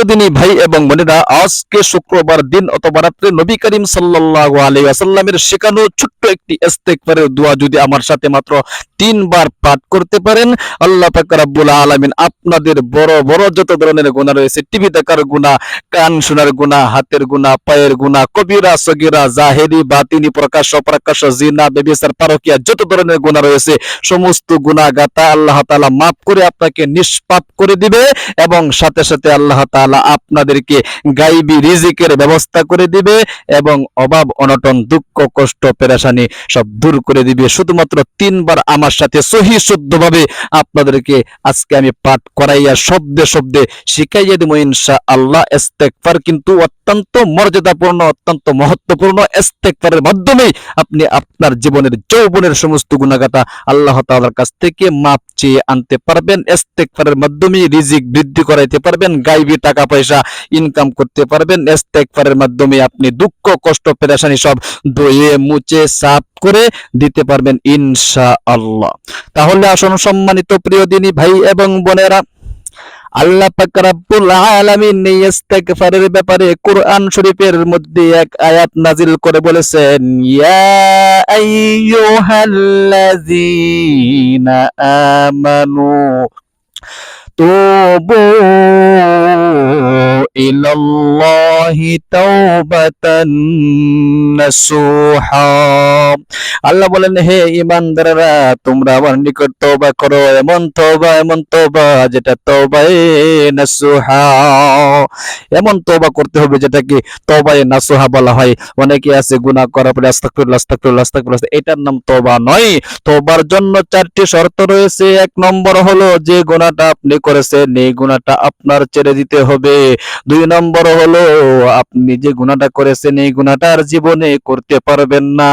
প্রিয় দিনী ভাই এবং বোনেরা আজকে শুক্রবার দিন অথবা রাত্রে নবী করিম সাল্লাল্লাহু আলাইহি ওয়াসাল্লামের শেখানো ছোট্ট একটি ইস্তেগফারের দোয়া যদি আমার সাথে মাত্র তিনবার পাঠ করতে পারেন, আল্লাহ পাক রব্বুল আলামিন আপনাদের বড় বড় যত ধরনের গুনাহ রয়েছে, টিভি দেখার গুনাহ, কান শোনার গুনাহ, হাতের গুনাহ, পায়ের গুনাহ, কবিরা, সগীরা, জাহেরি, বাতিনি, প্রকাশ, অপ্রকাশ, জিনা বেবিসার পারকিয়া যত ধরনের গুনাহ রয়েছে, সমস্ত গুনাহ গাতা আল্লাহ তাআলা মাফ করে আপনাকে নিষ্পাপ করে দিবে এবং সাথে সাথে আল্লাহ তাআলা আপনাদেরকে গাইবি রিজিকের ব্যবস্থা করে দিবে এবং অভাব, অনটন, দুঃখ, কষ্ট, পেরেশানি সব দূর করে দিবে। শুধুমাত্র তিনবার আমার সাথে সহি শুদ্ধভাবে আপনাদেরকে আজকে আমি পাঠ করাইয়া শব্দে শব্দে শিখাইয়া দিব ইনশা আল্লাহ ইস্তেগফার কিন্তু অত্যন্ত মর্যাদাপূর্ণ, অত্যন্ত মহত্বপূর্ণ। ইস্তেগফারের মাধ্যমেই আপনি আপনার জীবনের, যৌবনের সমস্ত গুণাগাতা আল্লাহ তাআলার কাছ থেকে মাপ চেয়ে আনতে পারবেন এস্তেকফারের মাধ্যমে রিজিক বৃদ্ধি করাইতে পারবেন, গাইবি টাকা পয়সা ইনকাম করতে পারবেন এস্তেকফারের মাধ্যমে আপনি দুঃখ, কষ্ট, পেরেশানি সব ধুয়ে মুছে, সাফ করে দিতে পারবেন ইনশা আল্লাহ তাহলে আসুন সম্মানিত প্রিয় দিনী ভাই এবং বোনেরা আল্লাহ পাক রাব্বুল আলামিন ইস্তেগফারের ব্যাপারে কোরআন শরীফের মধ্যে এক আয়াত নাজিল করে বলেছেন, ইয়া আইয়ুহাল্লাযীনা আমানু তুবু ইলাল্লাহি তাওবাতান আল্লাহ বলেন, হে ইমানদাররা তোমরা আমার নিকট তওবা করো, এমন তওবা এমন তওবা যেটা নাসুহা। এমন তওবা করতে হবে যেটাকে তওবায়ে নাসুহা বলা হয়। অনেকে আছে গুনাহ করার পরে, আস্তাগফিরুল্লাহ আস্তাগফিরুল্লাহ আস্তাগফিরুল্লাহ, এটার নাম তওবা নয়। তওবার জন্য চারটি শর্ত রয়েছে। এক নম্বর হলো, যে গুনাহটা আপনি করেছেন, এই গুনাহটা আপনার ছেড়ে দিতে হবে। দুই নম্বর হলো, আপনি যে গুনাহটা করেছেন, এই গুনাহটা জীবনে করতে পারবেন না।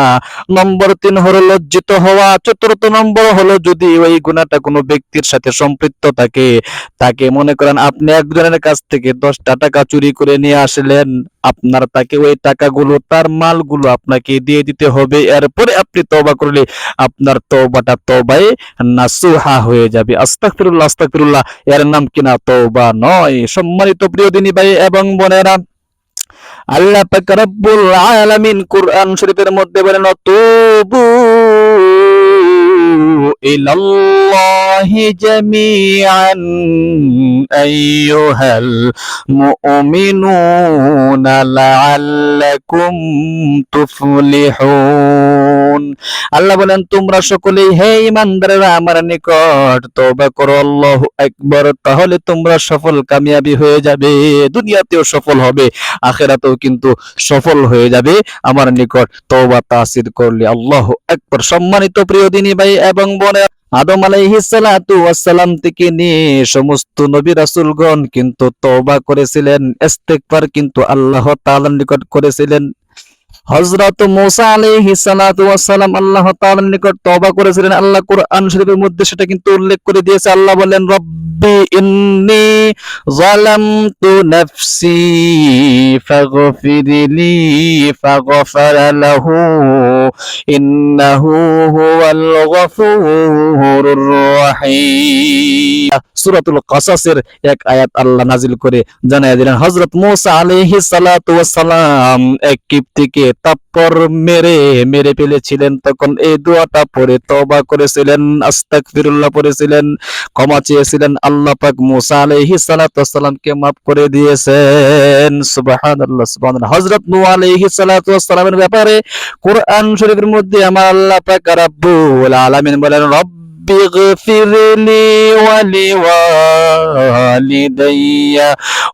নম্বর তিন হলো লজ্জিত হওয়া। চতুর্থ নম্বর হলো যদি ওই গুনাহটা কোনো ব্যক্তির সাথে সম্পৃক্ত থাকে, তাকে মনে করেন আপনি একজনের কাছ থেকে দশটা টাকা চুরি করে নিয়ে আসলেন, আপনার তাকে ওই টাকাগুলো, তার মালগুলো আপনাকে দিয়ে দিতে হবে। এরপরে আপনি তবা করলে আপনার তওবাটা তওবায়ে নাসুহা হয়ে যাবে। আস্তাগফিরুল্লাহ আস্তাগফিরুল্লাহ, এর নাম কিনা? তবা নয়। সম্মানিত প্রিয় দিনী ভাই এবং বোনেরা আল্লাহ পাক রব্বুল আলামিন কোরআন শরীফের মধ্যে বলেন তুবু ইলাল্লাহি জামিআন, আইয়ুহাল মুমিনুনা লাআল্লাকুম তুফলিহুন। আল্লাহ বলেন, তোমরা সকলেই হে ইমানদারেরা আমার নিকট তওবা করো, আল্লাহু আকবার, তাহলে তোমরা সফল, কামিয়াবি হয়ে যাবে, দুনিয়াতেও সফল হবে, আখেরাতেও কিন্তু সফল হয়ে যাবে, আমার নিকট তওবা তাসির করলে আল্লাহ একবার সম্মানিত প্রিয় দিনী ভাই এবং বোনে আদম আলাইহিস সালাতু ওয়াসসালাম থেকে নিয়ে সমস্ত নবী রাসূলগণ কিন্তু তওবা করেছিলেন, ইস্তেগফার কিন্তু আল্লাহ তাআলার নিকট করেছিলেন। হযরত মুসা সালাতু ওয়াসসালাম আল্লাহ তাআলার নিকট তওবা করেছিলেন। আল্লাহ কোরআন শরীফের মধ্যে সেটা কিন্তু উল্লেখ করে দিয়েছে। আল্লাহ বলেন রব্বি ইন্নী যালামতু নাফসি ফাগফিরলি ফাগফারা লাহু ইন্নাহু হুয়াল গফুরুর রাহিম এক আয়াত আল্লাহ নাজিল করে দিলেন এক কিপ্তিকে মেরে মেরে ফেলেছিলেন। তখন এই দোয়াটা করেছিলেন পড়েছিলেন, ক্ষমা চেয়েছিলেন। আল্লাহ পাক করে দিয়েছেন। সুবহানাল্লাহ সুবহানাল্লাহ। হযরত নূহ আলাইহিস ব্যাপারে কোরআন শরীফের মধ্যে আমার আল্লাহ পাক রব্বুল আলামিন বলেন রব اغفر لي ولوالدي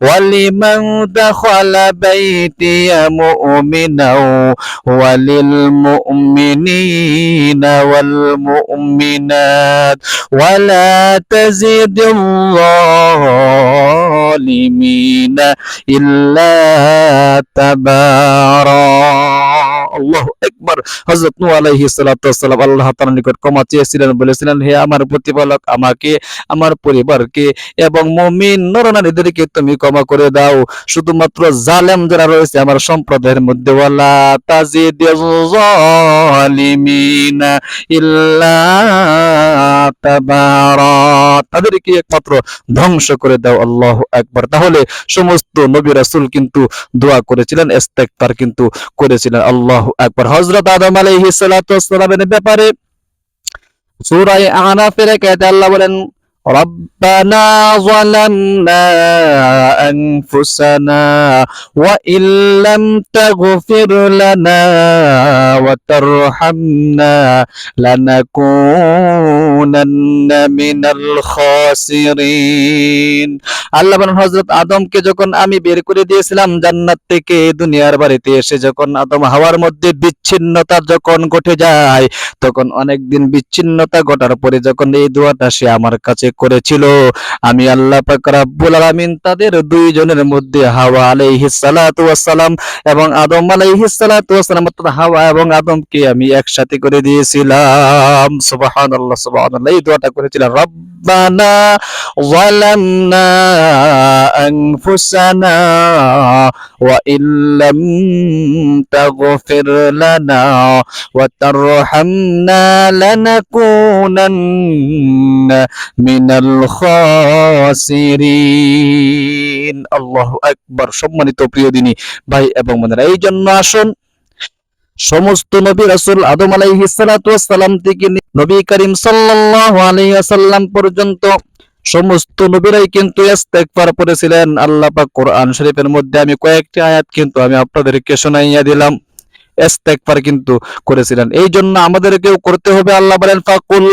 ولمن دخل بيتي مؤمنا وللمؤمنين والمؤمنات ولا تزد الظالمين إلا تبارا আল্লাহ একবার হযরত নূহ আলাইহিস সালাতু ওয়াসসালাম আল্লাহ তাআলার নিকট ক্ষমা চেয়েছিলেন, বলেছিলেন, হে আমার প্রতিপালক, আমাকে, আমার পরিবারকে এবং মুমিন নরনারীদেরকে তুমি ক্ষমা করে দাও। শুধুমাত্র জালেম যারা রয়েছে আমার সম্প্রদায়ের মধ্যে, ওয়ালা জালিমিনা ইল্লা তাদেরকে একমাত্র ধ্বংস করে দাও, আল্লাহ একবার তাহলে সমস্ত নবী রাসূল কিন্তু দোয়া করেছিলেন, ইস্তেগফার কিন্তু করেছিলেন, আল্লাহ একবার হজরত আদম ওয়াসসালামের ব্যাপারে সূরা আনাফের একাতে আল্লাহ বলেন ربنا ظلمنا أنفسنا وإن لم تغفر لنا وترحمنا لنكونن من الخاسرين আল্লাহ বলেন হযরত আদমকে যখন আমি বের করে দিয়েছিলাম জান্নাত থেকে দুনিয়ার বাড়িতে এসে যখন আদম হাওয়ার মধ্যে বিচ্ছিন্নতা যখন ঘটে যায় তখন অনেকদিন বিচ্ছিন্নতা ঘটার পরে যখন এই দোয়াটা সে আমার কাছে করেছিল। আমি আল্লাহ পাক রাব্বুল আলামিন তাদের দুইজনের মধ্যে হাওয়া আলাইহিস সালাতু ওয়াসসালাম এবং আদম আলাইহিস সালাতু ওয়াসসালাম, অর্থাৎ হাওয়া এবং আদমকে আমি একসাথে করে দিয়েছিলাম। সুবহানাল্লাহ সুবহানাল্লাহ, এই দোয়াটা করেছিলাম। রব্বানা যালামনা আনফুসানা ওয়া ইল্লাম তাগফির লানা ওয়া তারহামনা লানাকুনান্না মিনাল সম্মানিত প্রিয় দিনী ভাই এবং বোনেরা, এই জন্য আসুন। সমস্ত নবী রাসূল আদম ওয়াসসালাম থেকে নবী করিম ওয়াসাল্লাম পর্যন্ত সমস্ত নবীরাই কিন্তু ইস্তেগফার করেছিলেন। আল্লাহ কোরআন শরীফের মধ্যে আমি কয়েকটি আয়াত কিন্তু আমি আপনাদেরকে শোনাইয়া দিলাম। ইস্তেগফার কিন্তু করেছিলেন। এই জন্য আমাদেরকেও করতে হবে। আল্লাহ বলেন, ফাকুল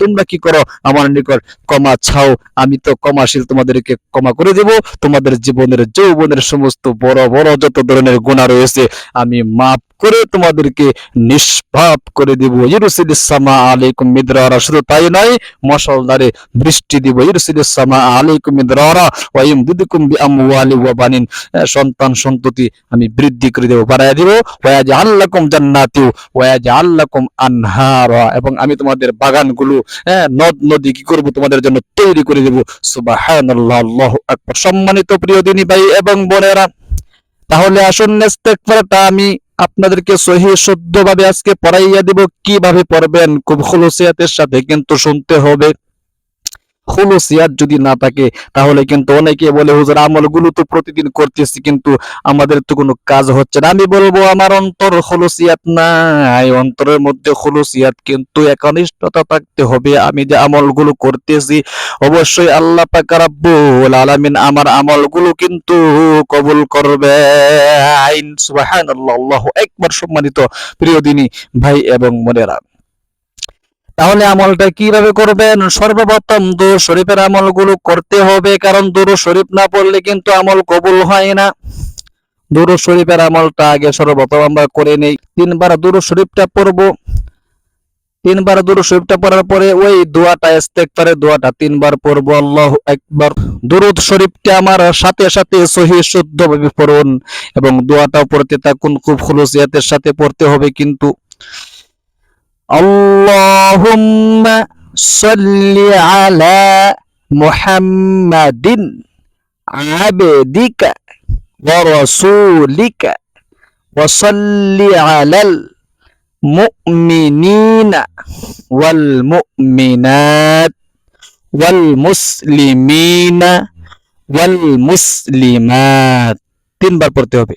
তোমরা কি করো? আমার নিকট ক্ষমা ছাও। আমি তো ক্ষমাশীল, তোমাদেরকে ক্ষমা করে দেব। তোমাদের জীবনের, যৌবনের সমস্ত বড় বড় যত ধরনের গুণা রয়েছে, আমি মাফ করে তোমাদেরকে নিষ্পাপ করে দিব। ইরুসিলিস সামা আলাইকুম মিদরারা। শুধু তাই নয় মশলদারে বৃষ্টি দিব। ইরুসিলিস সামা আলাইকুম মিদরারা। ওয়া ইমদিদুকুম বিআমওয়ালি ওয়া বানিন। সন্তান সন্ততি, আমি বৃদ্ধি করে দেব বাড়ায় দিব। ওয়া ইয়াজআল্লাকুম জান্নাতিউ ওয়া ইয়াজআল্লাকুম আনহারা। এবং আমি তোমাদের বাগানগুলো নদ নদী কি করব, তোমাদের জন্য তৈরি করে দেব। সুবহানাল্লাহ আল্লাহু আকবার। সম্মানিত প্রিয় দিনী ভাই এবং বোনেরা, তাহলে আসুন ইস্তেগফারটা আমি আপনাদেরকে সহি শুদ্ধভাবে আজকে পড়াইয়া দিব কীভাবে পড়বেন? খুব খুলসিয়াতের সাথে কিন্তু শুনতে হবে। খুলুসিয়াত যদি না থাকে, তাহলে কিন্তু অনেকে বলে, হুজুর, আমলগুলো তো প্রতিদিন করতেছি, কিন্তু আমাদের তো কোনো কাজ হচ্ছে না। আমি বলব, আমার অন্তর খুলুসিয়াত নাই, অন্তরের মধ্যে খুলুসিয়াত কিন্তু একনিষ্ঠতা থাকতে হবে। আমি যে আমলগুলো করতেছি, অবশ্যই আল্লাহ পাক আলামিন আমার আমলগুলো কিন্তু কবুল করবে। আইন, সুবহানাল্লাহ, আল্লাহু আকবার, সম্মানিত প্রিয় দিনী ভাই এবং বোনেরা। তাহলে আমলটা কীভাবে করবেন? সর্বপ্রথম দূর শরীফের আমলগুলো করতে হবে, কারণ দূর শরীফ না পড়লে কিন্তু আমল কবুল হয় না। দূর শরীফের আমলটা আগে সর্বপ্রথম আমরা করে নেই। তিনবার দূর শরীফটা পড়ব। তিনবার দূর শরীফটা পড়ার পরে ওই দোয়াটা ইস্তেগফারের দোয়াটা তিনবার পড়ব, আল্লাহু আকবার। দুরূদ শরীফটা আমার সাথে সাথে সহি, শুদ্ধভাবে পড়ুন এবং দোয়াটাও পড়তে থাকুন। খুব খুলুসিয়াতের সাথে পড়তে হবে কিন্তু। আল্লাহুম্মা সাল্লি আলা মুহাম্মাদিন আবদিকা ওয়া রাসূলিকা ওয়া সাল্লি আলাল মুমিনিনা ওয়াল মুমিনাত ওয়াল মুসলিমিনা ওয়াল মুসলিমাত তিনবার পড়তে হবে।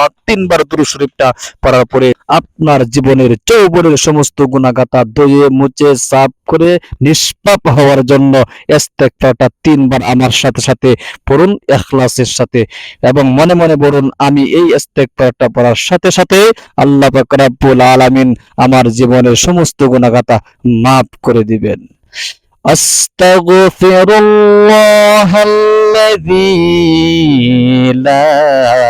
তিনবার দুরূদ শরীফটা পড়ার পরে আপনার জীবনের চৌবনের সমস্ত গুণাগাতা ধুয়ে মুছে সাফ করে নিষ্পাপ হওয়ার জন্য ইস্তেগফারটা তিনবার আমার সাথে সাথে পড়ুন ইখলাসের সাথে এবং মনে মনে বলুন আমি এই ইস্তেগফারটা পড়ার সাথে সাথে আল্লাহ পাক রব্বুল আলামিন আমার জীবনের সমস্ত গুণাগাতা মাফ করে দিবেন أستغفر الله الذي لا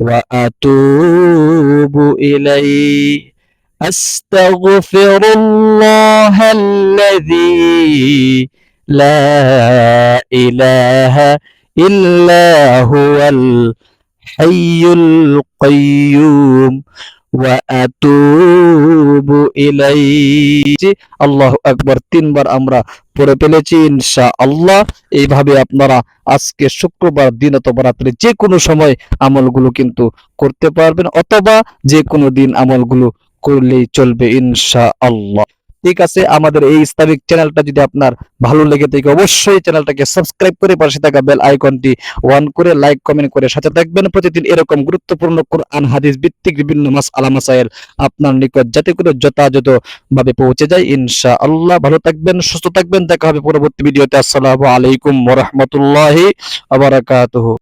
وأتوب إليه أستغفر الله الذي لا إله إلا هو الحي القيوم وأتوب إليه আল্লাহ আকবার তিনবার আমরা পড়ে ফেলেছি ইনশা আল্লাহ এইভাবে আপনারা আজকে শুক্রবার দিন অথবা রাত্রে যে কোনো সময় আমলগুলো কিন্তু করতে পারবেন, অথবা যে কোনো দিন আমলগুলো করলেই চলবে ইনশা আল্লাহ ঠিক আছে? আমাদের এই ইসলামিক চ্যানেলটা যদি আপনার ভালো লেগে থাকে, অবশ্যই চ্যানেলটাকে সাবস্ক্রাইব করে পাশে থাকা বেল আইকনটি অন করে লাইক কমেন্ট করে সাথে থাকবেন। প্রতিদিন এরকম গুরুত্বপূর্ণ কোরআন, হাদিস ভিত্তিক বিভিন্ন মাস আলামাসাইল আপনার নিকট যাতে করে যথাযথ ভাবে পৌঁছে যায়। ইনশা আল্লাহ ভালো থাকবেন, সুস্থ থাকবেন। দেখা হবে পরবর্তী ভিডিওতে আসসালামু আলাইকুম ওয়া রাহমাতুল্লাহি ওয়া বারাকাতুহু।